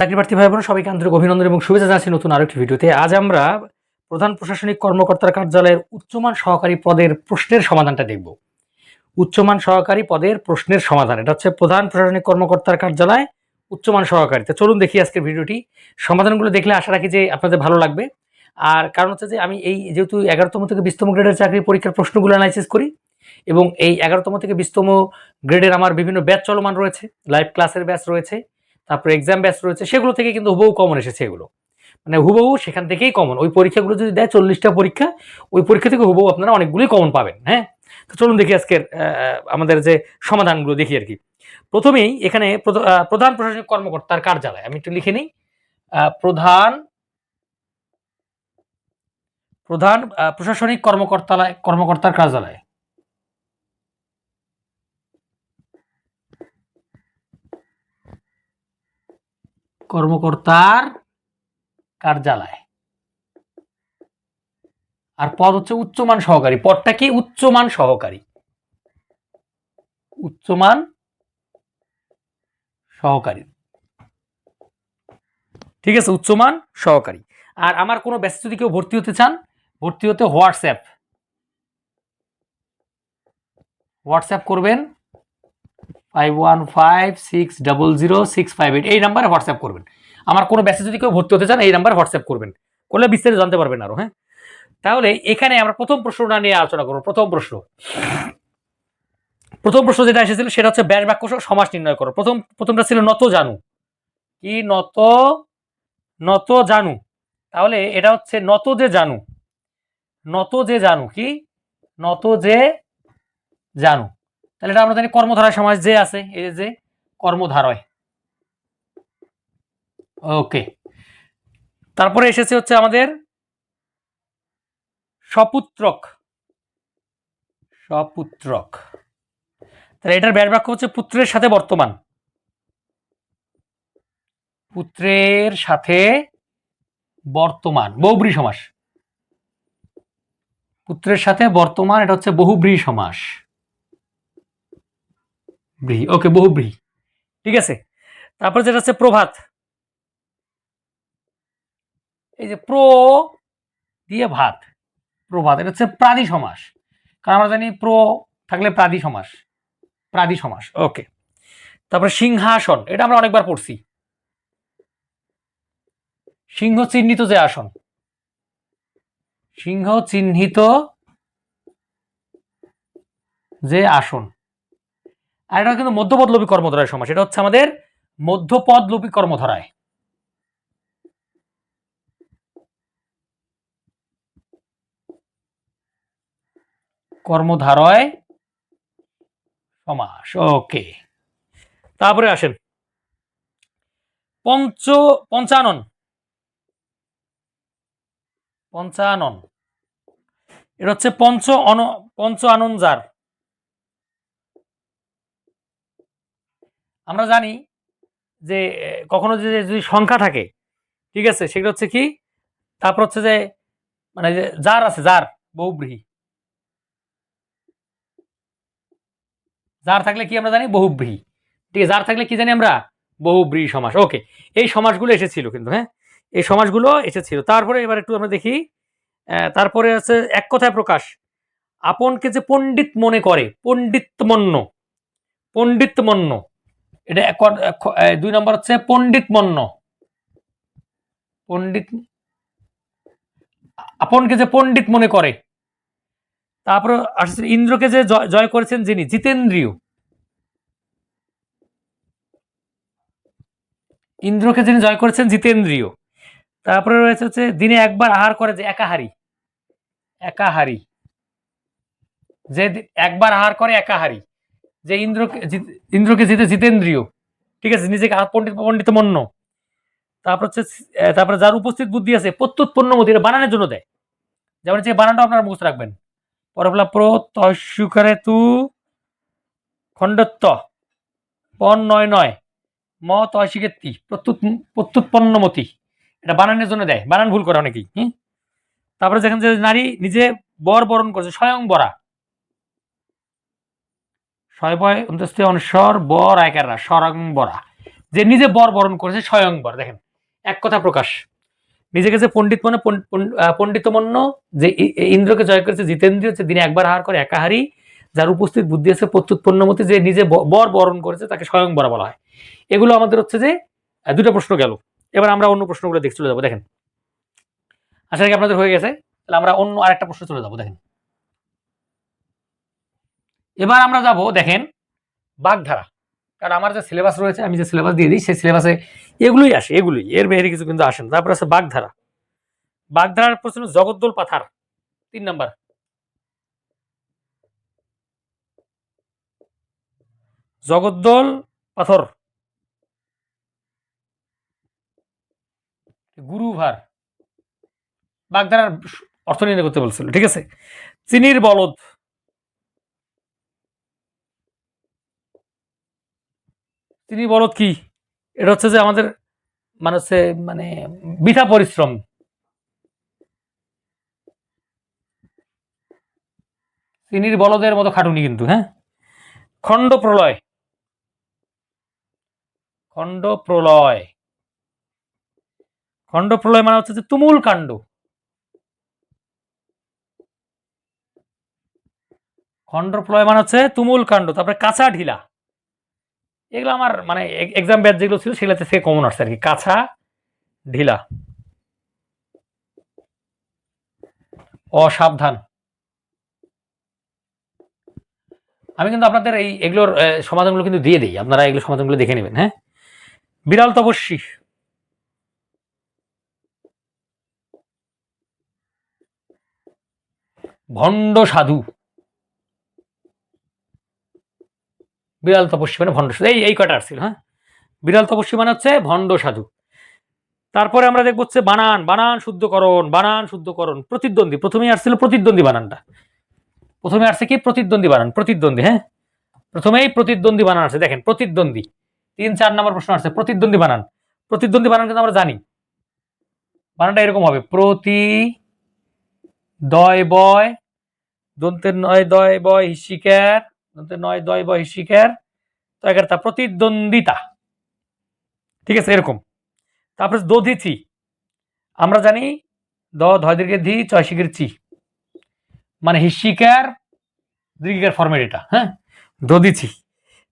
চাকরি প্রার্থী ভাই বোন সবাইকে আন্তরিক অভিনন্দন এবং শুভেচ্ছা জানাচ্ছি নতুন আরেকটি ভিডিওতে। আজ আমরা প্রধান প্রশাসনিক কর্মকর্তার কার্যালয়ের উচ্চমান সহকারী পদের প্রশ্নের সমাধানটা দেখব। উচ্চমান সহকারী পদের প্রশ্নের সমাধান, এটা হচ্ছে প্রধান প্রশাসনিক কর্মকর্তার কার্যালয়, উচ্চমান সহকারী। তো চলুন দেখি আজকের ভিডিওটি। সমাধানগুলো দেখলে আশা রাখি যে আপনাদের ভালো লাগবে। আর কারণ হচ্ছে যে আমি এই যেহেতু এগারোতম থেকে বিশতম গ্রেডের চাকরির পরীক্ষার প্রশ্নগুলো অ্যানালাইসিস করি এবং এই এগারোতম থেকে বিশতম গ্রেডের আমার বিভিন্ন ব্যাচ চলমান রয়েছে লাইভ ক্লাসের ব্যাচ রয়েছে। তারপরে এক্সাম ব্যাচ রয়েছে, সেগুলো থেকে কিন্তু হুবহু কমন এসেছে এগুলো। মানে হুবহু সেখান থেকেই কমন ওই পরীক্ষাগুলো যদি দেয় চল্লিশটা পরীক্ষা, ওই পরীক্ষা থেকে হুবহু আপনারা অনেকগুলোই কমন পাবেন হ্যাঁ? তো চলুন দেখি আজকের আমাদের যে সমাধানগুলো দেখি আর কি। প্রথমেই এখানে প্রধ- প্রধান প্রশাসনিক কর্মকর্তার কার্যালয়। আমি একটু লিখে নিই। প্রধান প্রধান প্রশাসনিক কর্মকর্তালয়, কর্মকর্তার কার্যালয়। কর্মকর্তার কার্যালয়। আর পদ হচ্ছে উচ্চমান সহকারী। পদটা কি? উচ্চমান সহকারী। উচ্চমান সহকারী। ঠিক আছে, উচ্চমান সহকারী। আর আমার কোনো ব্যাচে যদি কেউ ভর্তি হতে চান, ভর্তি হতে হোয়াটসঅ্যাপ। হোয়াটসঅ্যাপ করবেন five one five six double zero six five eight এই নাম্বারে হোয়াটসঅ্যাপ করবেন। আমার কোনো ব্যাচে যদি কেউ ভর্তি হতে চান, এই নাম্বারে হোয়াটসঅ্যাপ করবেন। করলে বিস্তারিত জানতে পারবেন আরও হ্যাঁ? তাহলে এখানে আমরা প্রথম প্রশ্নটা নিয়ে আলোচনা করব। প্রথম প্রশ্ন। প্রথম প্রশ্ন যেটা এসেছিল, সেটা হচ্ছে ব্যাস বাক্য সমাস নির্ণয় করো। প্রথম, প্রথমটা ছিল নত জানু। কি নত? নত জানু। তাহলে এটা হচ্ছে নত যে জানু। নত যে জানু, কি? নত যে জানু। তাহলে এটা আমরা জানি কর্মধারায় সমাজ যে আছে, এই যে কর্মধারয়। ওকে। তারপরে এসেছে হচ্ছে আমাদের সপুত্রক। সপুত্রক। তাহলে এটার ব্যাস বাক্য হচ্ছে পুত্রের সাথে বর্তমান। পুত্রের সাথে বর্তমান, বহুব্রী সমাস। পুত্রের সাথে বর্তমান, এটা হচ্ছে বহুব্রী সমাস। ব্রী ওকে, বহু বহুব্রী ঠিক আছে? তারপর যেটা হচ্ছে প্রভাত। এই যে প্র দিয়ে ভাত। প্রভাত, এটা হচ্ছে প্রাদি সমাস। কারণ আমরা জানি প্র থাকলে প্রাদি সমাস। প্রাদি সমাস, ওকে। তারপরে সিংহাসন, এটা আমরা অনেকবার পড়ছি। সিংহ চিহ্নিত যে আসন। সিংহ চিহ্নিত যে আসন। আর এটা কিন্তু মধ্যপদলোপী কর্মধারায় সমাস এটা হচ্ছে আমাদের মধ্যপদলোপী কর্মধারায়। কর্মধারয় সমাস, ওকে। তারপরে আসেন। পঞ্চ, পঞ্চানন। পঞ্চানন। এটা হচ্ছে পঞ্চ অন পঞ্চ আনন্দার আমরা জানি যে কখনো যে যদি সংখ্যা থাকে, ঠিক আছে সেটা হচ্ছে কি? তারপর হচ্ছে যে মানে যে, যার আছে, যার, বহুব্রীহি। যার থাকলে কি আমরা জানি? বহুব্রীহি। ঠিক আছে, যার থাকলে কি জানি আমরা? বহুব্রীহি সমাস। ওকে, এই সমাসগুলো এসেছিল কিন্তু হ্যাঁ? এই সমাসগুলো এসেছিল। তারপরে এবার একটু আমরা দেখি তারপরে আছে এক কথায় প্রকাশ। আপনকে যে পণ্ডিত মনে করে, পণ্ডিতমন্য পণ্ডিতমন্য এটা এক দুই নম্বর হচ্ছে পণ্ডিতমন্য পণ্ডিত, আপনকে যে পণ্ডিত মনে করে, তারপরে আসছে ইন্দ্রকে যে জয় করেছেন যিনি, জিতেন্দ্রীয়। ইন্দ্রকে যিনি জয় করেছেন জিতেন্দ্রীয়। তারপরে রয়েছে হচ্ছে দিনে একবার আহার করে যে একাহারি। একাহারি। যে একবার আহার করে একাহারি। যে ইন্দ্রকে ইন্দ্রকে জিতে জিতেন্দ্রীয়। ঠিক আছে, নিজেকে পণ্ডিত পণ্ডিত মন্য। তারপর হচ্ছে তারপরে যার উপস্থিত বুদ্ধি আছে প্রত্যুৎপন্ন মতি এটা বানানোর জন্য দেয়। যেমন হচ্ছে বানানটা আপনারা মুখস্থ রাখবেন। পরফলা প্র তস্যুকারে তু খণ্ডত্ব পন নয় নয় ম তয়সিকেত্তি প্রত্যুৎ প্রত্যুৎপন্নমতি। এটা বানানোর জন্য দেয়। বানান ভুল করে অনেকেই, হুম? তারপরে যেখানে যে নারী নিজে বর বরণ করছে, স্বয়ং বরা। ছয় বয়, অন্তস্থে বর, আয়কাররা, স্বরং বরা। যে নিজে বর বরণ করেছে স্বয়ংবর দেখেন, এক কথা প্রকাশ। নিজেকে যে পণ্ডিত মনে পণ্ডিতমন্য যে ইন্দ্রকে জয় করেছে জিতেন্দ্রীয় যে দিনে একবার হার করে একাহারি, যার উপস্থিত বুদ্ধি আছে প্রত্যুৎপন্নমতি, যে নিজে বর বরণ করেছে, তাকে স্বয়ংবরা বলা হয়। এগুলো আমাদের হচ্ছে যে দুটো প্রশ্ন গেল। এবার আমরা অন্য প্রশ্নগুলো দেখে চলে যাব। দেখেন, আশা করি আপনাদের হয়ে গেছে। তাহলে আমরা অন্য আরেকটা প্রশ্ন চলে যাব। দেখেন এবার আমরা যাব, দেখেন, বাগধারা। কারণ আমার যে সিলেবাস রয়েছে, আমি যে সিলেবাস দিয়ে দিই, সেই সিলেবাসে এগুলোই আসে, এগুলোই। এর বাইরে কিছু কিন্তু আসে না। তারপর আছে বাগধারা। বাগধারার প্রশ্ন, জগদ্দল পাথার। তিন নাম্বার। জগদ্দল পাথর। গুরুভার বাগধারার অর্থ নির্ণয় করতে বলছিল, ঠিক আছে? চিনির বলদ। চিনির বলদ কি? এটা হচ্ছে যে আমাদের মানে হচ্ছে মানে বৃথা পরিশ্রম। চিনির বলদের মতো খাটুনি কিন্তু হ্যাঁ? খণ্ড প্রলয়। খণ্ড প্রলয়। খণ্ড প্রলয় মানে হচ্ছে যে তুমুল কাণ্ড। খণ্ড প্রলয় মানে হচ্ছে তুমুল কাণ্ড, তারপরে কাঁচা ঢিলা। এগুলো আমার মানে এক্সাম ব্যাচ যেগুলো ছিল সেগুলোতে সে কমন আসছে আর কি কাঁচা, ঢিলা। অসাবধান। আমি কিন্তু আপনাদের এই এগুলোর সমাধানগুলো কিন্তু দিয়ে দিই। আপনারা এগুলো সমাধানগুলো দেখে নেবেন হ্যাঁ? বিড়াল তপস্বী। ভণ্ড সাধু। বিড়াল তপস্বী মানে ভণ্ড সাধু। এই এই কটা আসছিল হ্যাঁ? বিড়াল তপস্বী মানে হচ্ছে ভণ্ড সাধু। তারপরে আমরা দেখব হচ্ছে বানান বানান শুদ্ধকরণ বানান শুদ্ধকরণ, প্রতিদ্বন্দ্বী। প্রথমেই আসছিল প্রতিদ্বন্দ্বী বানানটা। প্রথমে আসছে কি? প্রতিদ্বন্দ্বী বানান, প্রতিদ্বন্দ্বী হ্যাঁ? প্রথমেই প্রতিদ্বন্দ্বী বানান আছে দেখেন, প্রতিদ্বন্দ্বী। তিন, চার নম্বর প্রশ্ন আসছে, প্রতিদ্বন্দ্বী বানান। প্রতিদ্বন্দ্বী বানান কিন্তু আমরা জানি। বানানটা এরকম হবে, প্রতি দয় বয়, দন্তের নয় দয় বয়, হিসিকার নয়, দয় বয় হিসিকার তো এগারোটা প্রতিদ্বন্দ্বিতা। ঠিক আছে, এরকম। তারপরে দধিচি। আমরা জানি দ ধয় দীর্ঘের ধি, চয় শিখের চি। মানে হিসিকার দীর্ঘিকার ফর্মেট এটা হ্যাঁ? দধিচি।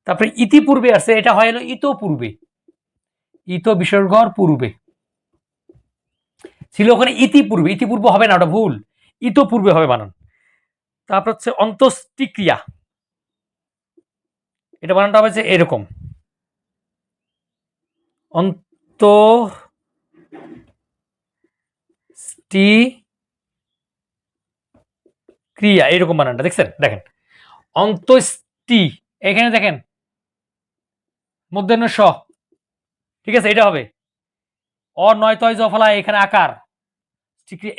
তারপরে ইতিপূর্বে আছে এটা হয় হলো ইতো পূর্বে ইত বিসর্গর পূর্বে। ছিল ওখানে ইতিপূর্বে, ইতিপূর্ব হবে না, ওটা ভুল। ইতপূর্বে হবে বানান তারপর হচ্ছে অন্ত্যেষ্টিক্রিয়া এটা বানানটা হবে যে এরকম। অন্ত ক্রিয়া এরকম বানানটা, দেখছেন? দেখেন। অন্ত্যেষ্টি এখানে দেখেন। মধ্যাহ্ন স, ঠিক আছে, এটা হবে। অ, নয়, তয় জফলা এখানে আকার।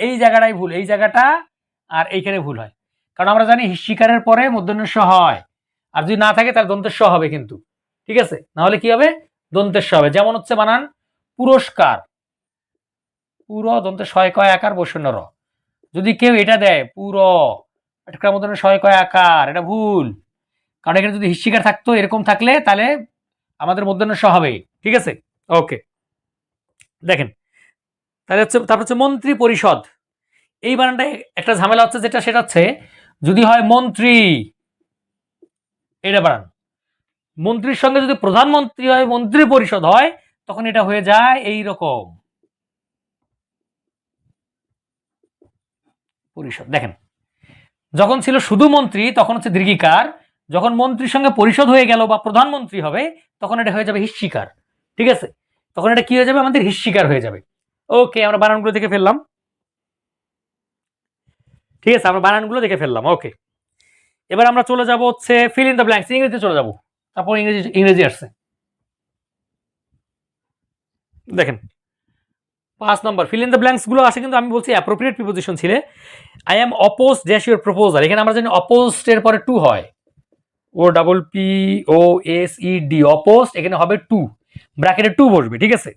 এই জায়গাটাই ভুল, এই জায়গাটা আর এইখানে ভুল হয়। কারণ আমরা জানি শিকারের পরে মধ্যাহ্ন হয়। আর যদি না থাকে তাহলে দন্তের হবে কিন্তু। ঠিক আছে? না হলে কি হবে? দন্তের হবে। যেমন হচ্ছে বানান, পুরস্কার। পুরো দন্তের শয় কয় আকার? বসন্য র। যদি কেউ এটা দেয়, পুরো এটার মধ্যে শয় কয় আকার? এটা ভুল। কারণ এখানে যদি হিস্যিকার থাকতো, এরকম থাকলে তাহলে আমাদের মধ্যাহ্ন স হবে। ঠিক আছে? ওকে। দেখেন, তাহলে হচ্ছে, তারপর হচ্ছে মন্ত্রী পরিষদ। এই বানানটা একটা ঝামেলা হচ্ছে, যেটা সেটা হচ্ছে, যদি হয় মন্ত্রী এটা বানান মন্ত্রীর সঙ্গে যদি প্রধানমন্ত্রী হয় মন্ত্রী পরিষদ হয়, তখন এটা হয়ে যায় এই রকম পরিষদ। দেখেন, যখন ছিল শুধু মন্ত্রী, তখন হচ্ছে দীর্ঘিকার। যখন মন্ত্রীর সঙ্গে পরিষদ হয়ে গেল বা প্রধানমন্ত্রী হবে, তখন এটা হয়ে যাবে হিস্যিকার ঠিক আছে? তখন এটা কি হয়ে যাবে? আমাদের হিস্যিকার হয়ে যাবে। ওকে, আমরা বানানগুলো দেখে ফেললাম। ঠিক আছে, আমরা বানানগুলো দেখে ফেললাম। ওকে। এবার আমরা চলে যাব হচ্ছে ফিল ইন দ্য ব্ল্যাঙ্কস ইংরেজিতে চলে যাব। তারপর ইংরেজি ইংরেজি আসছে। দেখেন, পাঁচ নম্বর ফিল ইন দ্য ব্ল্যাঙ্কসগুলো আসে কিন্তু আমি বলছি অ্যাপ্রোপ্রিয়েট প্রিপোজিশন ছিলে। I am oppose dash your proposal এখানে আমরা জানি অপোজড এর পরে টু হয়। O double P O S E D opposed এখানে হবে টু ব্র্যাকেটে টু বসবে, ঠিক আছে?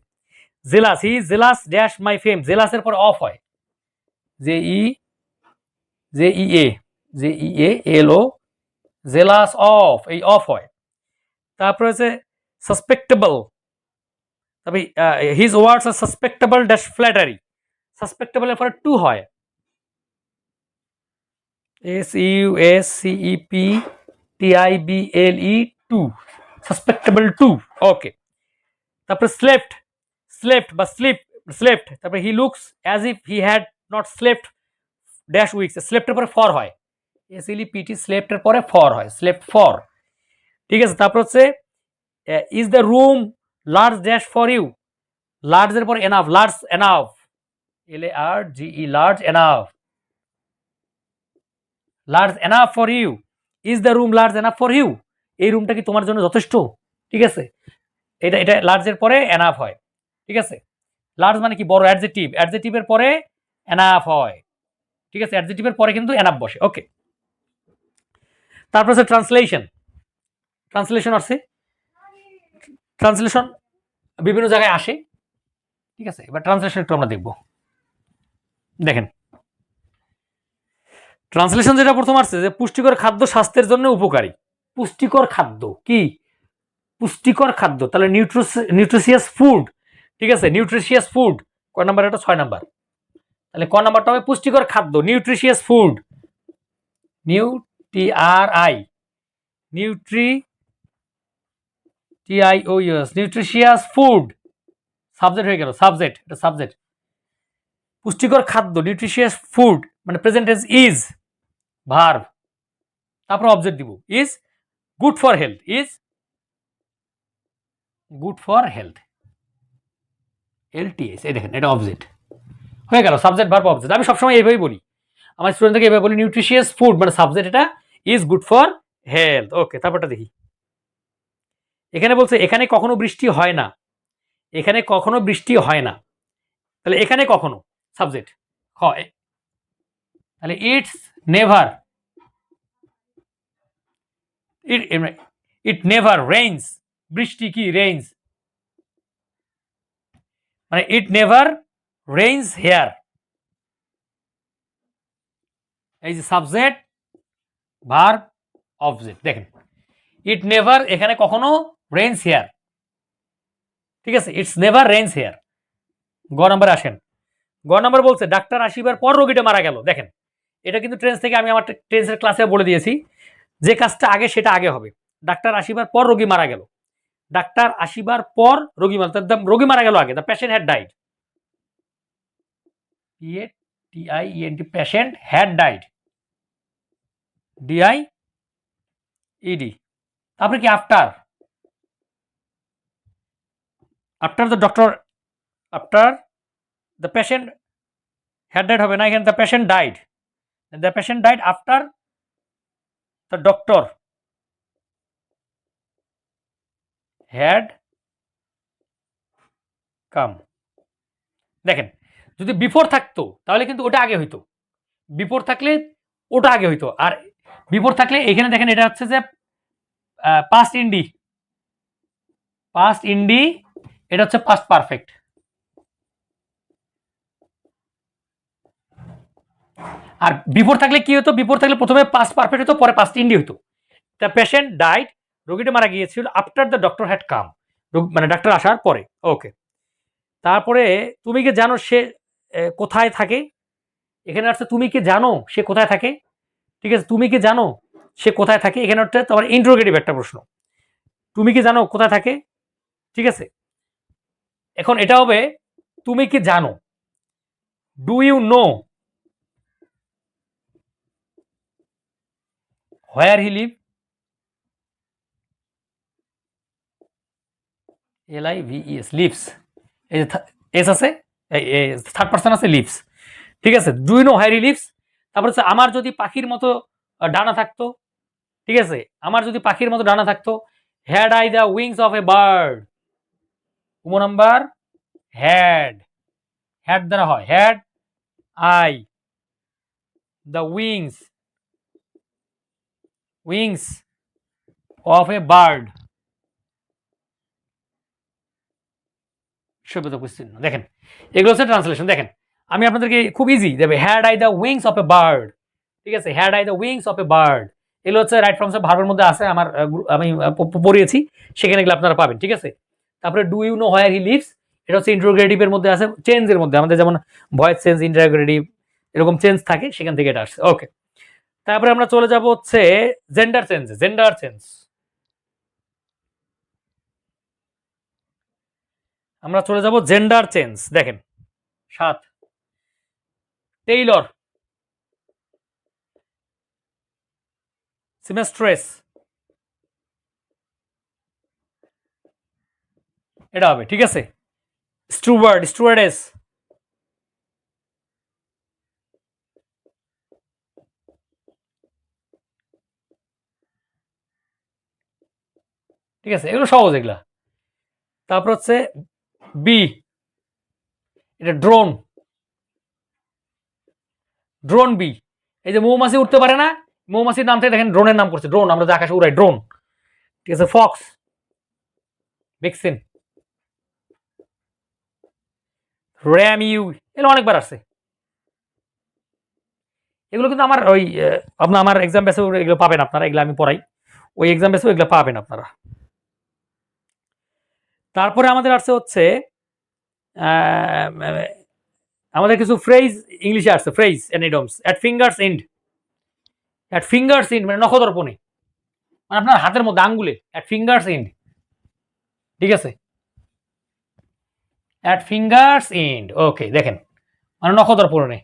Jealous he jealous dash my fame জেলাসের পর অফ হয়। J E J E A J E A L O jealous of এই অফ হয়। তারপরে হচ্ছে সাসপেক্টেবল তবে হিজ ওয়ার্ডস আর সাসপেক্টেবল ড্যাশ ফ্ল্যাটারি সাসপেক্টেবল সাসপেক্টেবলের পরে টু হয়। S U S C P T I B L E to suspectable to okay তারপরে স্লেফট স্লেফট বা স্লিপ স্লেফট তারপরে he looks as if he had not slept dash weeks স্লেফটের পরে for হয়। S ইলি PT স্লেফটের পরে for হয় স্লেফট for ঠিক আছে, তারপর হচ্ছে is the room large dash for you লার্জের পর enough large enough L A R G E large enough large enough for you is the room large enough for you এই রুমটা কি তোমার জন্য যথেষ্ট? ঠিক আছে? এটা এটা লার্জের পরে এনাফ হয়। ঠিক আছে? লার্জ মানে কি? বড় অ্যাডজেটিভ অ্যাডজেটিভের পরে এনাফ হয়। ঠিক আছে? অ্যাডজেটিভের পরে কিন্তু এনাফ বসে। ওকে তারপর হচ্ছে ট্রান্সলেশন ট্রান্সলেশন আসছে। ট্রান্সলেশন বিভিন্ন জায়গায় আসে। ঠিক আছে, এবার ট্রান্সলেশন একটু আমরা দেখব। দেখেন। ট্রান্সলেশন যেটা প্রথম আসছে যে পুষ্টিকর খাদ্য স্বাস্থ্যের জন্য উপকারী। পুষ্টিকর খাদ্য কি? পুষ্টিকর খাদ্য। তাহলে নিউট্রোস নিউট্রিশিয়াস ফুড ঠিক আছে নিউট্রিশিয়াস ফুড কয় নাম্বার এটা? ছয় নাম্বার। তাহলে ক নাম্বারটা হবে? পুষ্টিকর খাদ্য nutritious food nu T R I nutri T I O U S nutritious food subject হয়ে গেল সাবজেক্ট এটা সাবজেক্ট পুষ্টিকর খাদ্য নিউট্রিশিয়াস ফুড মানে প্রেজেন্টেন্স ইজ ভার্ব তারপর অবজেক্ট দিব is good for health is good for health LTS এই দেখেন, এটা অবজেক্ট হয়ে গেল সাবজেক্ট ভার্ব অবজেক্ট আমি সবসময় এইভাবেই বলি। আমার স্টুডেন্টকে এভাবে বলি নিউট্রিশিয়াস ফুড মানে সাবজেক্ট এটা is good for health okay তারপরটা দেখি। এখানে বলছে, এখানে কখনো বৃষ্টি হয় না। এখানে কখনো বৃষ্টি হয় না। তাহলে এখানে কখনো? সাবজেক্ট হয় তাহলে it's never it it never rains বৃষ্টি কি রেইনস মানে ইট নেভার রেইনস হেয়ার এই যে সাবজেক্ট ভার্ব অবজেক্ট দেখেন ইট নেভার এখানে কখনো রেইনস হেয়ার ঠিক আছে ইটস নেভার রেইনস হেয়ার গ নম্বরে আসেন। গ নম্বর বলছে, ডাক্তার আসিবার পর রোগীটা মারা গেল। দেখেন, এটা কিন্তু ট্রেন্স থেকে আমি আমার ট্রেন্সের ক্লাসে বলে দিয়েছি, যে কাজটা আগে, সেটা আগে হবে। ডাক্তার আসিবার পর রোগী মারা গেল। ডাক্তার আসিবার পর রোগী মারা, তার রোগী মারা গেল আগে the patient had died PA TI ENT patient had died DI ED তারপরে কি after after the doctor after the patient had হবে না, এখানে the patient died the patient died after the doctor had come দেখেন, যদি before থাকতো, তাহলে কিন্তু ওটা আগে হইতো। বিফোর থাকলে ওটা আগে হইতো। আর বিফোর থাকলে এখানে দেখেন এটা হচ্ছে যে পাস্ট ইন্ডি পাস্ট ইন্ডি এটা হচ্ছে পাস্ট পারফেক্ট আর বিফোর থাকলে কি হতো? বিফোর থাকলে প্রথমে পাস্ট পারফেক্ট হতো, পরে পাস্ট ইন্ডি হতো। দ্য পেশেন্ট ডাইড রোগীটা মারা গিয়েছিল after the doctor had come মানে ডাক্তার আসার পরে। ওকে তারপরে তুমি কি জানো সে কোথায় থাকে? এখানে আসছে তুমি কি জানো সে কোথায় থাকে? ঠিক আছে, তুমি কি জানো সে কোথায় থাকে? এখানে হচ্ছে তোমার ইন্টারোগেটিভ একটা প্রশ্ন। তুমি কি জানো কোথায় থাকে? ঠিক আছে। এখন এটা হবে, তুমি কি জানো? Do you know where he live L I V S lives এই এস আছে? থার্ড পার্সন আছে লিভস ঠিক আছে do you know where he lives তারপর হচ্ছে আমার যদি পাখির মতো ডানা থাকতো, ঠিক আছে? আমার যদি পাখির মতো ডানা থাকতো had I the wings of a bird উমো number had had দ্বারা হয়। Had I the wings wings of a bird সভ্যতা দেখেন, এগুলো হচ্ছে ট্রান্সলেশন দেখেন আমি আপনাদেরকে খুব ইজি দেবে had I the wings of a bird ঠিক আছে had I the wings of a bird এগুলো হচ্ছে রাইট ফ্রমস ভার্বের মধ্যে আছে, আমার আমি পড়িয়েছি, সেখানে গেলে আপনারা পাবেন, ঠিক আছে? তারপরে do you know where he lives এটা হচ্ছে ইন্টারোগ্রেটিভের মধ্যে আছে চেঞ্জের মধ্যে, আমাদের যেমন ভয়েস চেঞ্জ ইন্টারোগ্রেটিভ এরকম চেঞ্জ থাকে, সেখান থেকে এটা আসছে ওকে তারপরে আমরা চলে যাব হচ্ছে জেন্ডার চেঞ্জ জেন্ডার চেঞ্জ আমরা চলে যাব জেন্ডার চেঞ্জ দেখেন, সাত। টেইলর সিমেস্ট্রেস এটা হবে, ঠিক আছে? স্টুয়ার্ড স্টুয়ার্ডেস ঠিক আছে, এগুলো সহজ এগুলা। তারপর হচ্ছে বি এটা ড্রোন ড্রোন বি এই যে মৌমাছি উঠতে পারে না, মৌমাছির নাম থেকে দেখেন ড্রোনের নাম করছে। ড্রোন আমরা যে আকাশে উড়াই ড্রোন ঠিক আছে ফক্স ভ্যাকসিন র্যাম ইউ এগুলো অনেকবার আসছে। এগুলো কিন্তু আমার ওই আপনার আমার এক্সাম বেসে এগুলো পাবেন আপনারা, এগুলো আমি পড়াই। ওই এক্সাম বেসে এগুলো পাবেন আপনারা। তারপরে আমাদের আসছে হচ্ছে আমাদের কিছু ফ্রেজ ইংলিশে আসছে phrase idioms at fingers end at fingers end মানে নখদর্পণে। মানে আপনার হাতের মধ্যে, আঙ্গুলে। অ্যাট ফিঙ্গার্স এন্ড ঠিক আছে? অ্যাট ফিঙ্গার্স এন্ড ওকে দেখেন। মানে নখদর্পণে।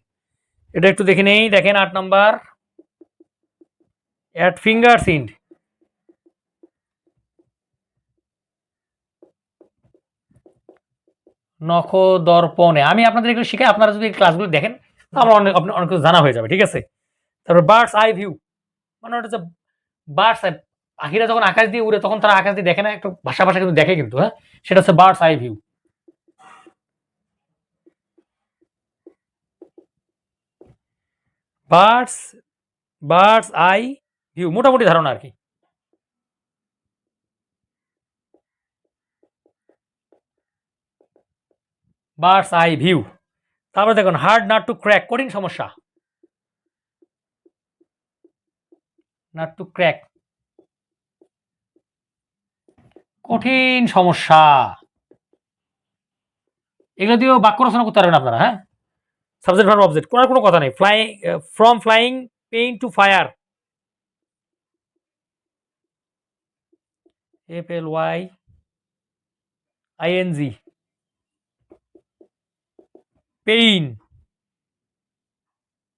এটা একটু দেখে নেই। দেখেন, আট নাম্বার। অ্যাট ফিঙ্গার্স এন্ড নখ দর্পণে আমি আপনাদের একটু শিখাই, আপনারা যদি ক্লাসগুলো দেখেন তাহলে অনেক অনেক কিছু জানা হয়ে যাবে, ঠিক আছে? তারপর বার্ডস আই ভিউ মানে ওটা হচ্ছে বার্ডস আই পাখিরা যখন আকাশ দিয়ে উড়ে, তখন তারা আকাশ দিয়ে দেখে না, একটু ভাষা ভাষা কিন্তু দেখে কিন্তু হ্যাঁ? সেটা হচ্ছে bird's eye view bird's bird's eye view মোটামুটি ধারণা আর কি। Bird's eye view. তারপরে দেখুন, হার্ড নাট টু ক্র্যাক, কঠিন সমস্যা। Nut to crack. কঠিন সমস্যা। এগুলো দিয়েও বাক্য রচনা করতে পারবেন আপনারা হ্যাঁ? সাবজেক্ট ভার্ব অবজেক্ট কোনো কোনো কথা নেই। Fly from flying pain to fire F L Y I N G pain.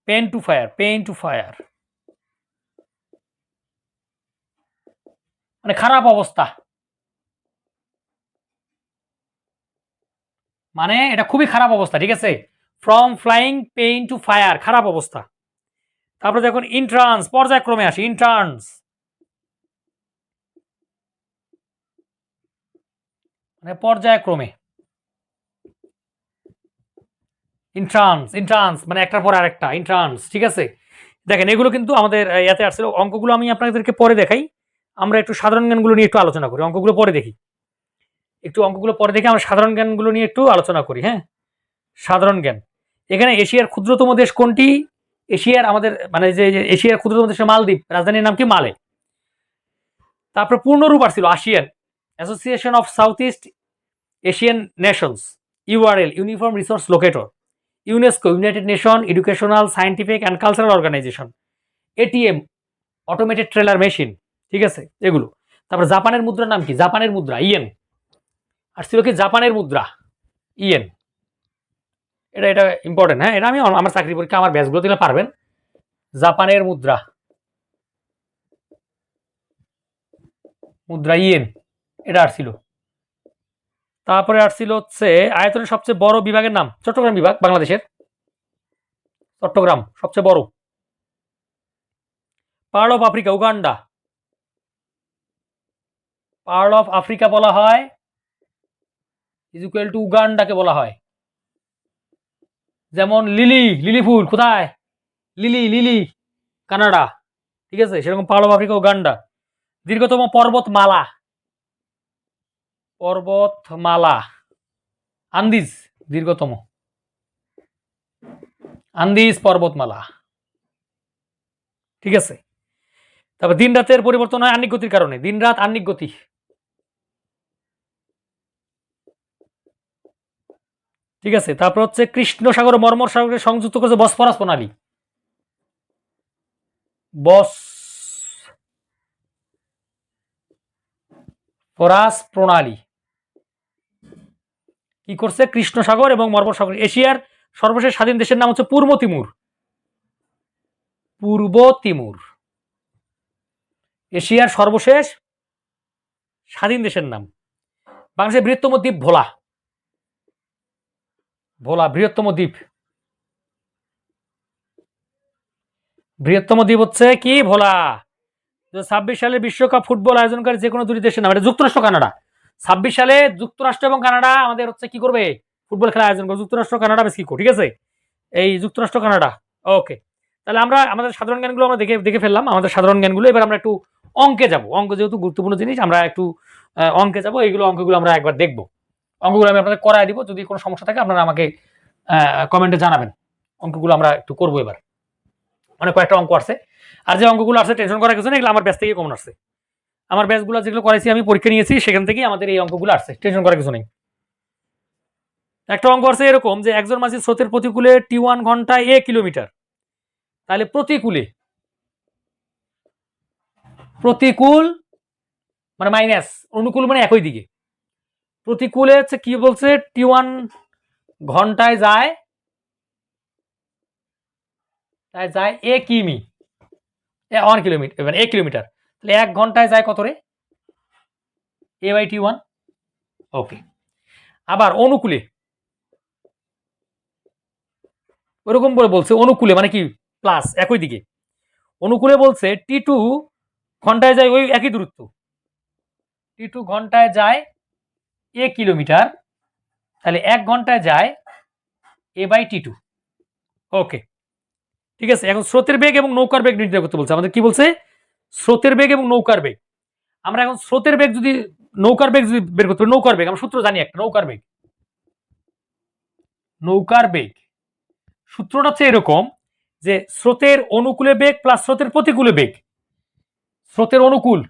Pen to fire, pain to fire. মানে খারাপ অবস্থা। মানে এটা খুবই খারাপ অবস্থা, ঠিক আছে? From flying pain to fire খারাপ অবস্থা। তারপরে দেখুন ইন্ট্রান্স পর্যায়ক্রমে আসি ইন্ট্রান্স মানে পর্যায়ক্রমে। ইন্ট্রান্স ইন্ট্রান্স মানে একটার পর আরেকটা ইন্ট্রান্স ঠিক আছে? দেখেন, এগুলো কিন্তু আমাদের ইয়াতে আসছিল। অঙ্কগুলো আমি আপনাদেরকে পরে দেখাই। আমরা একটু সাধারণ জ্ঞানগুলো নিয়ে একটু আলোচনা করি। অঙ্কগুলো পরে দেখি। একটু অঙ্কগুলো পরে দেখে আমরা সাধারণ জ্ঞানগুলো নিয়ে একটু আলোচনা করি হ্যাঁ? সাধারণ জ্ঞান। এখানে এশিয়ার ক্ষুদ্রতম দেশ কোনটি? এশিয়ার আমাদের মানে যে এশিয়ার ক্ষুদ্রতম দেশের মালদ্বীপ, রাজধানীর নাম কি? মালে। তারপর পূর্ণরূপ আসছিল, ASEAN. Association of south east Asian nations URL uniform resource locator UNESCO united nation educational scientific and cultural organization ATM automated trailer machine ঠিক আছে? এগুলো। তারপর জাপানের মুদ্রার নাম কি? জাপানের মুদ্রা, ইয়েন। আর ছিল কি? জাপানের মুদ্রা, ইয়েন। এটা এটা ইম্পর্টেন্ট হ্যাঁ? এটা আমি আমার- চাকরি পরীক্ষা, আমার ব্যাচগুলো দিলে পারবেন। জাপানের মুদ্রা। মুদ্রা, ইয়েন। এটা আসছিল তারপরে আসছিল হচ্ছে আয়তনের সবচেয়ে বড় বিভাগের নাম চট্টগ্রাম বিভাগ, বাংলাদেশের। চট্টগ্রাম, সবচেয়ে বড়। Pearl of Africa, Uganda. Pearl of Africa বলা হয়, ইজ ইকুয়াল টু উগান্ডাকে বলা হয়। যেমন লিলি লিলি ফুল, কোথায়? Lily lily, Canada. ঠিক আছে? সেরকম পার্ল অফ আফ্রিকা, উগান্ডা। দীর্ঘতম পর্বতমালা। পর্বতমালা। আন্দিজ, দীর্ঘতম। আন্দিজ পর্বতমালা। ঠিক আছে? তারপর দিন রাতের পরিবর্তন হয় আন্নিক গতির কারণে। দিন রাত আন্নিক গতি। ঠিক আছে? তারপর হচ্ছে কৃষ্ণ সাগর, মর্মর সাগরকে সংযুক্ত করেছে বসফরাস প্রণালী। বস ফরাস প্রণালী। কি করছে? কৃষ্ণ সাগর এবং মর্মর সাগর এশিয়ার সর্বশেষ স্বাধীন দেশের নাম হচ্ছে পূর্ব তিমুর। পূর্ব তিমুর। এশিয়ার সর্বশেষ স্বাধীন দেশের নাম। বাংলাদেশের বৃহত্তম দ্বীপ ভোলা। ভোলা, বৃহত্তম দ্বীপ। বৃহত্তম দ্বীপ হচ্ছে কি? ভোলা। ছাব্বিশ সালে বিশ্বকাপ ফুটবল আয়োজনকারী যে কোনো দুটি দেশের নাম। এটা যুক্তরাষ্ট্র, কানাডা। ছাব্বিশ সালে যুক্তরাষ্ট্র এবং কানাডা আমাদের হচ্ছে কি করবে? ফুটবল খেলা আয়োজন করবে। যুক্তরাষ্ট্র, কানাডা, মেক্সিকো, ঠিক আছে? এই যুক্তরাষ্ট্র, কানাডা। ওকে তাহলে আমরা আমাদের সাধারণ জ্ঞানগুলো আমরা দেখে দেখে ফেললাম। আমাদের সাধারণ জ্ঞানগুলো, এবার আমরা একটু অঙ্কে যাব। অঙ্ক যেহেতু গুরুত্বপূর্ণ জিনিস, আমরা একটু অঙ্কে যাব। এইগুলো অঙ্কগুলো আমরা একবার দেখব। অঙ্কগুলো আমি আপনাদের করায় দিব। যদি কোনো সমস্যা থাকে, আপনারা আমাকে কমেন্টে জানাবেন। অঙ্কগুলো আমরা একটু করব এবার। অনেক কয়েকটা অঙ্ক আসছে। আর যে অঙ্কগুলো আসছে টেনশন করার কিছু নেই, এগুলো আমার ব্যাচ থেকে কমন আসছে। আমার ব্যাচগুলো যেগুলো করাইছি, আমি পরীক্ষা নিয়েছি, সেখান থেকেই আমাদের এই অঙ্কগুলো আসছে। টেনশন করার কিছু নেই। একটা অঙ্ক আছে এরকম যে, একজন মাঝি স্রোতের প্রতিকূলে টি ওয়ান ঘন্টায় এ কিলোমিটার। তাহলে প্রতিকূলে, প্রতিকূল মানে মাইনাস অনুকূল মানে একই দিকে। প্রতিকূলে হচ্ছে কি বলছে টি ওয়ান ঘন্টায় যায়, তাই যায় এ কিমি, এ ওয়ান কিলোমিটার মানে এ কিলোমিটার। তাহলে এক ঘন্টায় যায় কত রে? এ বাই টি ওয়ান ওকে আবার অনুকূলে। ওরকম করে বলছে অনুকূলে মানে কি? প্লাস একই দিকে। অনুকূলে বলছে টি টু ঘন্টায় যায় ওই একই দূরত্ব। টি টু ঘন্টায় যায় এ কিলোমিটার। তাহলে এক ঘন্টায় যায় এ বাই টি টু ওকে ঠিক আছে, এখন স্রোতের বেগ এবং নৌকার বেগ নির্ণয় করতে বলছে। আমাদের কি বলছে? স্রোতের বেগ এবং নৌকার বেগ। আমরা এখন স্রোতের বেগ যদি, নৌকার বেগ যদি বের করতে নৌকার বেগ, আমরা সূত্র জানি একটা, নৌকার বেগ। নৌকার বেগ। সূত্রটা হচ্ছে এরকম যে স্রোতের অনুকূলে বেগ প্লাস স্রোতের প্রতিকূলে বেগ। স্রোতের অনুকূল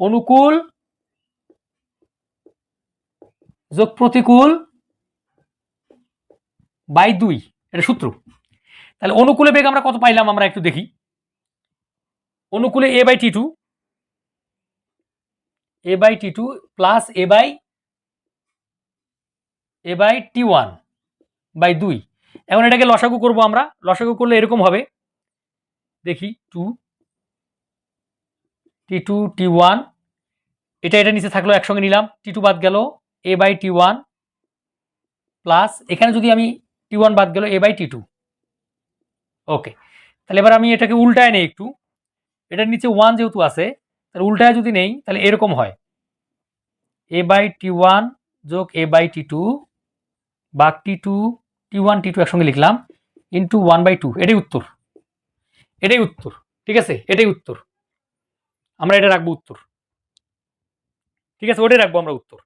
অনুকূল যোগ প্রতিকূল বাই দুই। এটা সূত্র। তাহলে অনুকূলে বেগ আমরা কত পাইলাম? আমরা একটু দেখি। অনুকূলে A by T two A by T two plus A by A by T one by দুই এখন এটাকে লসাগু করব আমরা। লসাগু করলে এরকম হবে। দেখি two T two T one এটা এটা নিচে থাকল, একসঙ্গে নিলাম। টি টু বাদ গেল A by T one plus এখানে যদি আমি টি ওয়ান বাদ গেল এ বাই টি টু ওকে তাহলে এবার আমি এটাকে উল্টায় নেই একটু। এটার নিচে ওয়ান যেহেতু আছে, তাহলে উল্টায় যদি নেই, তাহলে এরকম হয়। এ বাই টি ওয়ান যোগ এ বাই টি টু বা T two T one T two একসঙ্গে লিখলাম ইন্টু ওয়ান বাই টু এটাই উত্তর। এটাই উত্তর, ঠিক আছে? এটাই উত্তর। আমরা এটা রাখব উত্তর। ঠিক আছে? ওটাই রাখব আমরা উত্তর।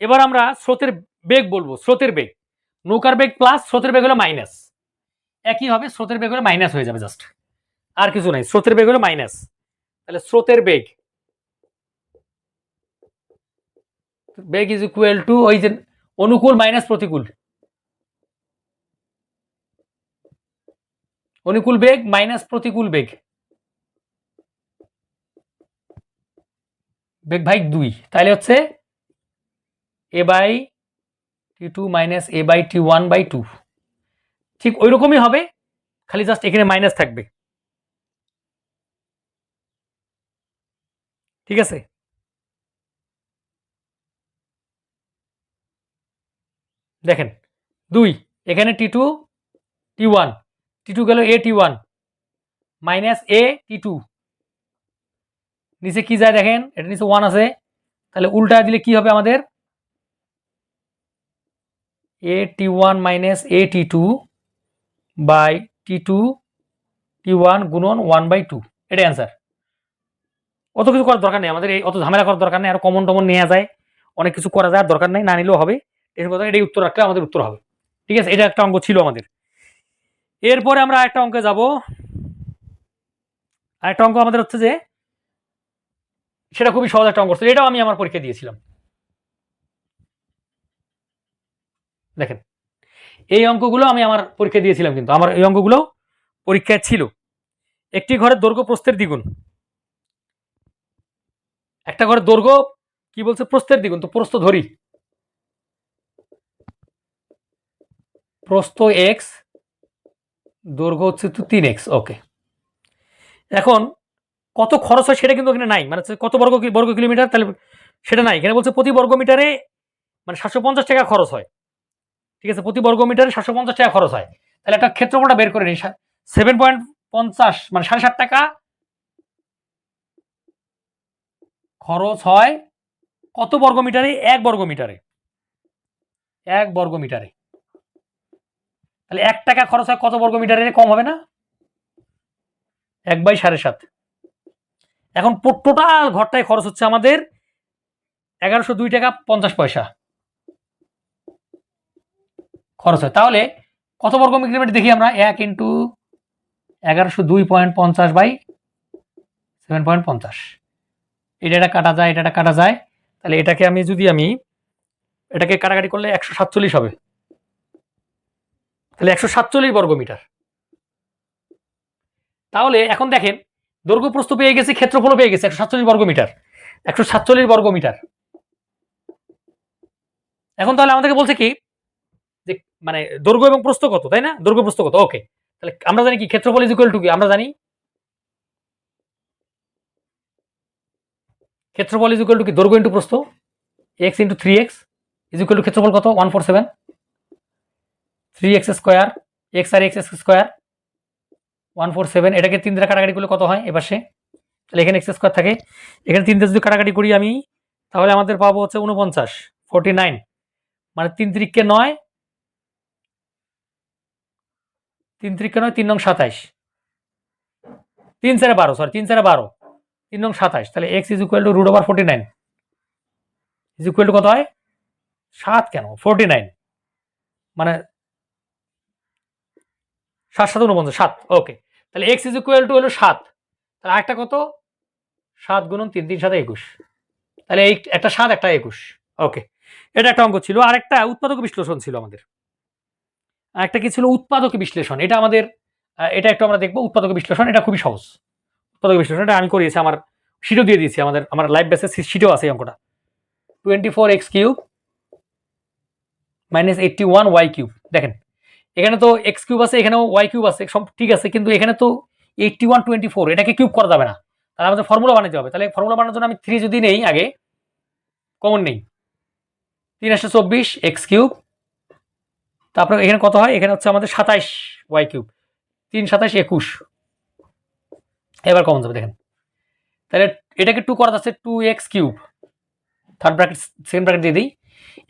এবার আমরা স্রোতের বেগ বলব, স্রোতের বেগ। নৌকার বেগ প্লাস স্রোতের বেগ হলো মাইনাস একই হবে, স্রোতের বেগ হলে মাইনাস হয়ে যাবে জাস্ট আর কিছু নাই। স্রোতের বেগ হলো মাইনাস তাহলে স্রোতের বেগ। বেগ ইজ ইকুয়াল টু ওই যে অনুকূল মাইনাস প্রতিকূল। অনুকূল বেগ মাইনাস প্রতিকূল বেগ। বেগ ভাই দুই। তাহলে হচ্ছে A by T two minus A by T one by two ঠিক ওই রকমই হবে, খালি জাস্ট এখানে মাইনাস থাকবে। ঠিক আছে? দেখেন, দুই, এখানে T two T one T two গেল A T one minus A T two নিচে কি যায় দেখেন? এটা নিচে ওয়ান আছে। তাহলে উল্টা দিলে কি হবে আমাদের? A T one minus A T two by T two T one গুণন ওয়ান বাই টু এটাই অ্যান্সার অত কিছু করার দরকার নেই। আমাদের এই অত ঝামেলা করার দরকার নেই। আর কমন টমন নেওয়া যায়। অনেক কিছু করা যায়, আর দরকার নেই, না নিলেও হবে। এর কথা এটাই উত্তর রাখলে আমাদের উত্তর হবে। ঠিক আছে, এটা একটা অঙ্ক ছিল আমাদের। এরপরে আমরা একটা অঙ্কে যাব। আরেকটা অঙ্ক আমাদের হচ্ছে যে, সেটা খুবই সহজ একটা অঙ্ক ছিল। এটাও আমি আমার পরীক্ষা দিয়েছিলাম। দেখেন, এই অঙ্কগুলো আমি আমার পরীক্ষা দিয়েছিলাম কিন্তু। আমার এই অঙ্কগুলো পরীক্ষায় ছিল। একটি ঘরের দৈর্ঘ্য প্রস্থের দ্বিগুণ। একটা ঘরের দৈর্ঘ্য, কি বলছে, প্রস্থের দ্বিগুণ, তো প্রস্থ ধরি। প্রস্থ এক্স দৈর্ঘ্য হচ্ছে তো তিন এক্স ওকে এখন কত খরচ হয় সেটা কিন্তু এখানে নাই মানে কত বর্গ বর্গ কিলোমিটার, তাহলে সেটা নাই। এখানে বলছে প্রতি বর্গ মিটারে মানে সাতশো পঞ্চাশ টাকা খরচ হয়। ঠিক আছে, প্রতি বর্গ মিটারে সাতশো পঞ্চাশ টাকা খরচ হয়। তাহলে একটা ক্ষেত্রফলটা বের করে নিই সেভেন পয়েন্ট পঞ্চাশ মানে সাড়ে সাত টাকা খরচ হয় কত বর্গ মিটারে এক বর্গ মিটারে এক বর্গ মিটারে তাহলে এক টাকা খরচ হয় কত বর্গ মিটারে কম হবে না? এক বাই সাড়ে সাত। এখন টোটাল ঘরটায় খরচ হচ্ছে আমাদের এগারোশো দুই টাকা পঞ্চাশ পয়সা। খরচ হয়। তাহলে কত বর্গ কিলোমিটার দেখি আমরা? এক ইন্টু এগারোশো দুই পয়েন্ট পঞ্চাশ বাই সেভেন পয়েন্ট পঞ্চাশ। এটা কাটা যায় এটা কাটা যায়। তাহলে এটাকে আমি যদি আমি, এটাকে কাটাকাটি করলে একশো সাতচল্লিশ হবে। তাহলে একশো সাতচল্লিশ বর্গ মিটার তাহলে এখন দেখেন, দৈর্ঘ্য প্রস্থ পেয়ে গেছে ক্ষেত্রফল পেয়ে গেছে, একশো সাতচল্লিশ বর্গ মিটার একশো সাতচল্লিশ বর্গ মিটার এখন তাহলে আমাদেরকে বলছে কি, যে মানে দৈর্ঘ্য এবং প্রস্থ কত, তাই না? দৈর্ঘ্য প্রস্থ কত, ওকে। তাহলে আমরা জানি কি, ক্ষেত্রফল ইজ ইকুয়াল টু কি? আমরা জানি ক্ষেত্রফল ইজ ইকুয়াল টু কি? দৈর্ঘ্য ইন্টু প্রস্থ X into three X is equal to ক্ষেত্রফল কত? One four seven three X square X আর X X square one four seven এটাকে তিন দ্বারা কাটাকাটি করলে কত হয়? এপাশে তাহলে এখানে এক্স স্কোয়ার থাকে। এখানে তিন যদি কাটাকাটি করি আমি, তাহলে আমাদের পাবো হচ্ছে উনপঞ্চাশ ফোরটি নাইন মানে তিন তিরিককে নয়, তিন তিরিককে নয়, তিন নং সাতাইশ। তিন চারে বারো সরি তিন চারে বারো। তিন নং সাতাইশ তাহলে X is equal to root over forty nine is equal to কত হয়? সাত কেন? ফোরটি নাইন মানে সাত সাত উনপঞ্চাশ, সাত। ওকে তাহলে এক্স ইজ ইকুয়াল টু হলো সাত। তাহলে আরেকটা কত? সাত গুণন তিন তিন সাথে একুশ। তাহলে এই একটা সাত, একটা একুশ। ওকে এটা একটা অঙ্ক ছিল। আর একটা উৎপাদক বিশ্লেষণ ছিল আমাদের। একটা কি ছিল? উৎপাদক বিশ্লেষণ। এটা আমাদের এটা একটু আমরা দেখব। উৎপাদক বিশ্লেষণ, এটা খুবই সহজ। উৎপাদক বিশ্লেষণ এটা আমি করিয়েছি, আমার শিটও দিয়ে দিয়েছি, আমাদের, আমার লাইভ বেসে শিটও আছে এই অঙ্কটা। Twenty four X cube minus eighty one Y cube দেখেন, এখানে তো এক্স কিউব আছে, এখানেও ওয়াই কিউব আছে, সব ঠিক আছে, কিন্তু এখানে তো এইটটি ওয়ান টোয়েন্টি ফোর এটাকে কিউব করা যাবে না। তাহলে আমাদের ফর্মুলা বানাতে হবে। তাহলে ফর্মুলা বানানোর জন্য আমি থ্রি যদি নেই আগে কমন নেই। তিন আসে চব্বিশ এক্স কিউব তারপরে এখানে কত হয়? এখানে হচ্ছে আমাদের সাতাইশ ওয়াই কিউব তিন সাতাইশ একুশ। এবার কমন যাবে, দেখেন। তাহলে এটাকে টু করা যাচ্ছে two X cube third bracket second bracket দিয়ে দিই।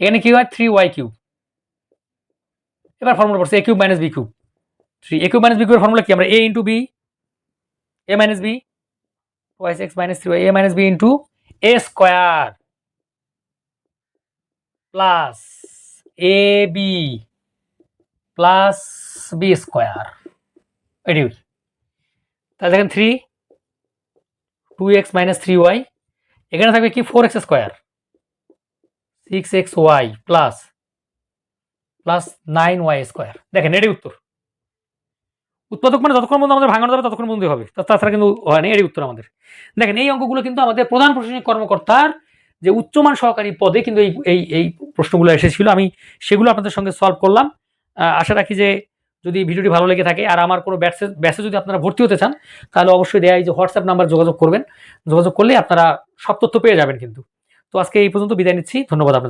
এখানে কি হয়? থ্রি ওয়াই কিউব এবার ফর্মুলা পড়ছে A cube minus B cube three A cube minus B কিউবের ফর্মুলা কি? আমরা A into B A minus B twice x minus 3y a minus b into a square plus B plus b square এটি। তাহলে দেখেন three two X minus three Y এখানে থাকবে কি? Four X square six X Y plus plus nine Y square দেখেন, এটাই উত্তর। উৎপাদক মানে যতক্ষণ পর্যন্ত আমাদের ভাঙানো যাবে, ততক্ষণ পর্যন্ত হবে। তাছাড়া কিন্তু হয়নি এরই উত্তর আমাদের। দেখেন, এই অঙ্কগুলো কিন্তু আমাদের প্রধান প্রশাসনিক কর্মকর্তার যে উচ্চমান সহকারী পদে কিন্তু এই এই প্রশ্নগুলো এসেছিল। আমি সেগুলো আপনাদের সঙ্গে সলভ করলাম। আশা রাখি যে যদি ভিডিওটি ভালো লেগে থাকে আর আমার কোনো ব্যাচে ব্যাসে যদি আপনারা ভর্তি হতে চান, তাহলে অবশ্যই দেয়া এই যে হোয়াটসঅ্যাপ নাম্বার যোগাযোগ করবেন। যোগাযোগ করলে আপনারা সব তথ্য পেয়ে যাবেন কিন্তু। তো আজকে এই পর্যন্ত বিদায় নিচ্ছি। ধন্যবাদ আপনাদের।